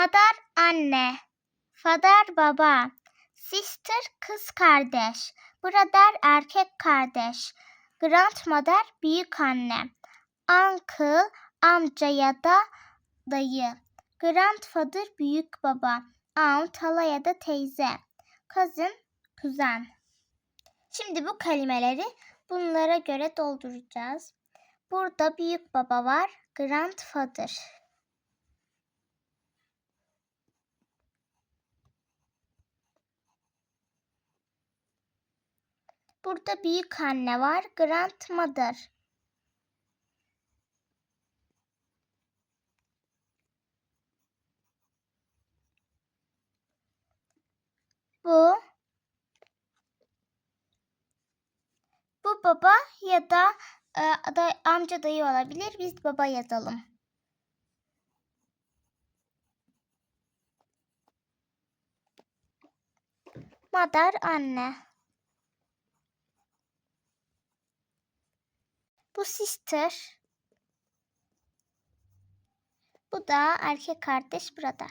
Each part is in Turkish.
Mother anne. Father baba. Sister kız kardeş. Brother erkek kardeş. Grandmother büyük anne. Uncle amca ya da dayı. Grandfather büyük baba. Aunt hala ya da teyze. Cousin kuzen. Şimdi bu kelimeleri bunlara göre dolduracağız. Burada büyük baba var. Grandfather. Burada büyük anne var. Grandmother. Bu bu baba ya da e, da, amca dayı olabilir. Biz baba yazalım. Mother anne. Bu sister. Bu da erkek kardeş brother.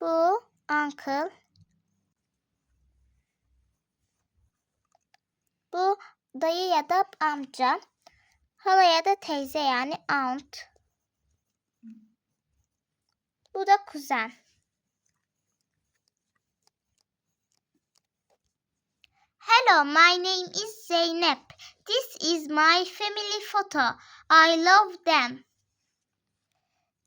Bu uncle. Bu dayı ya da amca. Hala ya da teyze yani aunt. Bu da kuzen. Hello, my name is Zeynep. This is my family photo. I love them.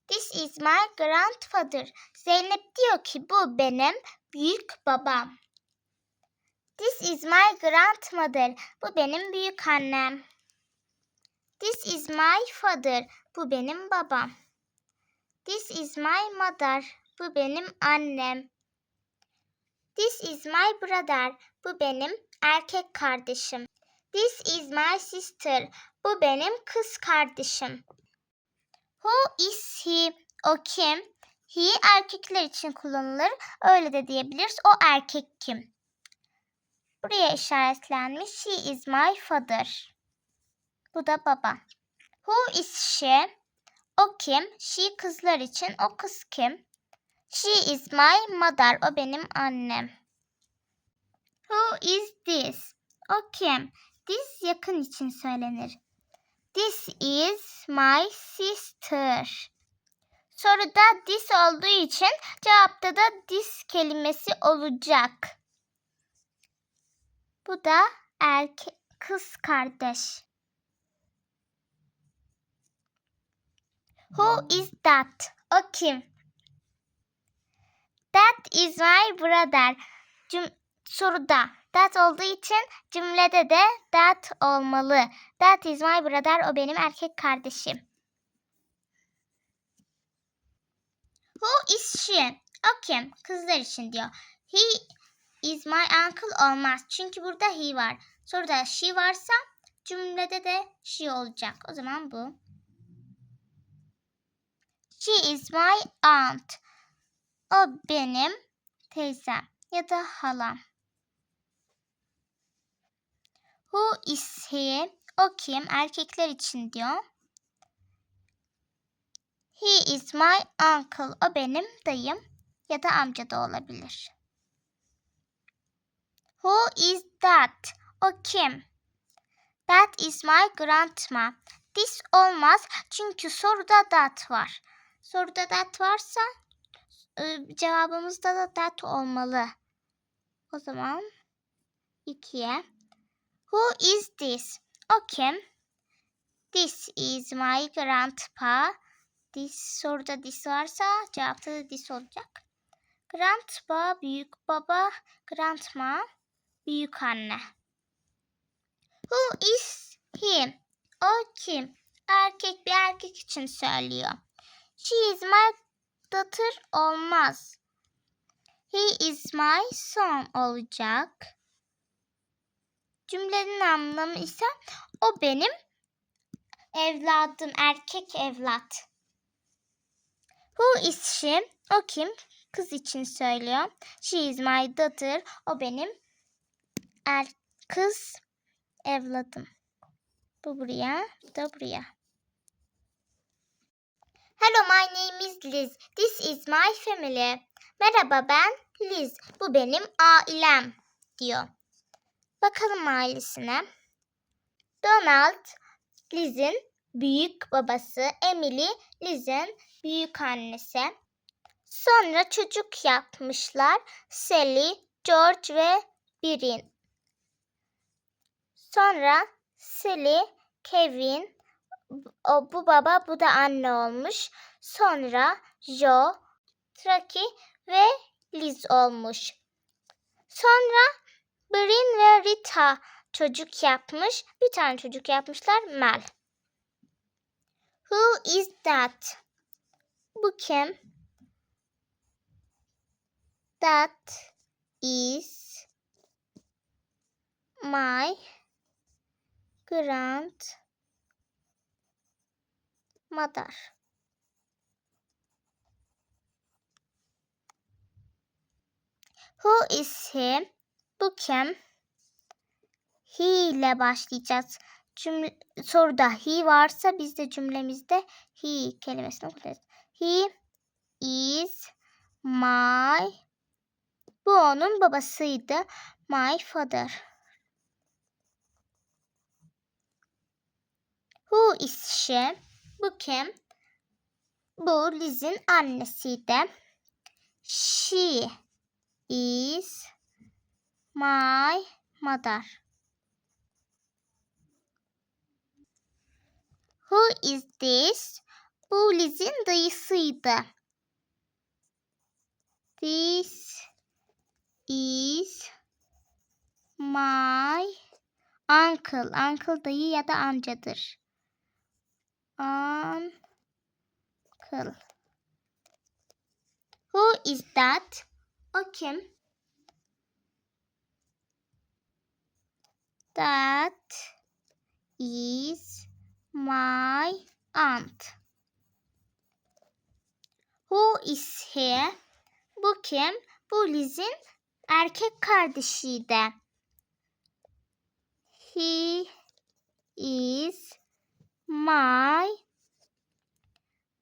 This is my grandfather. Zeynep diyor ki bu benim büyük babam. This is my grandmother. Bu benim büyük annem. This is my father. Bu benim babam. This is my mother. Bu benim annem. This is my brother. Bu benim erkek kardeşim. This is my sister. Bu benim kız kardeşim. Who is he? O kim? He erkekler için kullanılır. Öyle de diyebiliriz. O erkek kim? Buraya işaretlenmiş. He is my father. Bu da baba. Who is she? O kim? She kızlar için. O kız kim? She is my mother. O benim annem. Who is this? O kim? This yakın için söylenir. This is my sister. Soruda this olduğu için cevapta da this kelimesi olacak. Bu da erkek kız kardeş. Who is that? O kim? That is my brother. Cüm soruda that olduğu için cümlede de that olmalı. That is my brother. O benim erkek kardeşim. Who is she? O kim? Kızlar için diyor. He is my uncle olmaz. Çünkü burada he var. Soruda she varsa cümlede de she olacak. O zaman bu. She is my aunt. O benim teyzem ya da halam. Who is he? O kim? Erkekler için diyor. He is my uncle. O benim dayım ya da amca da olabilir. Who is that? O kim? That is my grandma. This olmaz çünkü soruda that var. Soruda that varsa cevabımızda da that olmalı. O zaman ikiye. Who is this? O kim? This is my grandpa. This soruda this varsa cevapta da this olacak. Grandpa büyük baba, grandma büyük anne. Who is he? O kim? Erkek bir erkek için söylüyor. She is my daughter olmaz. He is my son olacak. Cümlenin anlamı ise o benim evladım, erkek evlat. Who is she? O kim? Kız için söylüyor. She is my daughter. O benim er kız evladım. Bu buraya, bu da buraya. Hello, my name is Liz. This is my family. Merhaba ben Liz. Bu benim ailem diyor. Bakalım ailesine. Donald, Liz'in büyük babası. Emily, Liz'in büyük annesi. Sonra çocuk yapmışlar. Sally, George ve Birin. Sonra Sally, Kevin, o bu baba bu da anne olmuş. Sonra Joe, Traki ve Liz olmuş. Sonra Brin ve Rita çocuk yapmış. Bir tane çocuk yapmışlar Mel. Who is that? Bu kim? That is my grandmother. Who is he? Bu kim? He ile başlayacağız. Cümle, soruda he varsa biz de cümlemizde he kelimesini kullanacağız. He is my bu onun babasıydı. My father. Who is she? Bu kim? Bu Liz'in annesiydi. She is my mother. Who is this? Bu Liz'in dayısıydı. This is my uncle. Uncle dayı ya da amcadır. Uncle. Who is that? O kim? That is my aunt. Who is he? Bu kim? Bu Liz'in erkek kardeşiydi. He is my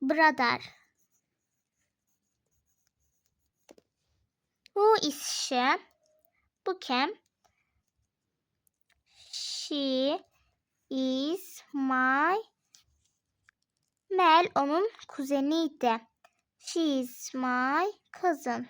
brother. Who is she? Bu kim? She is my Mel onun kuzeniydi. She is my cousin.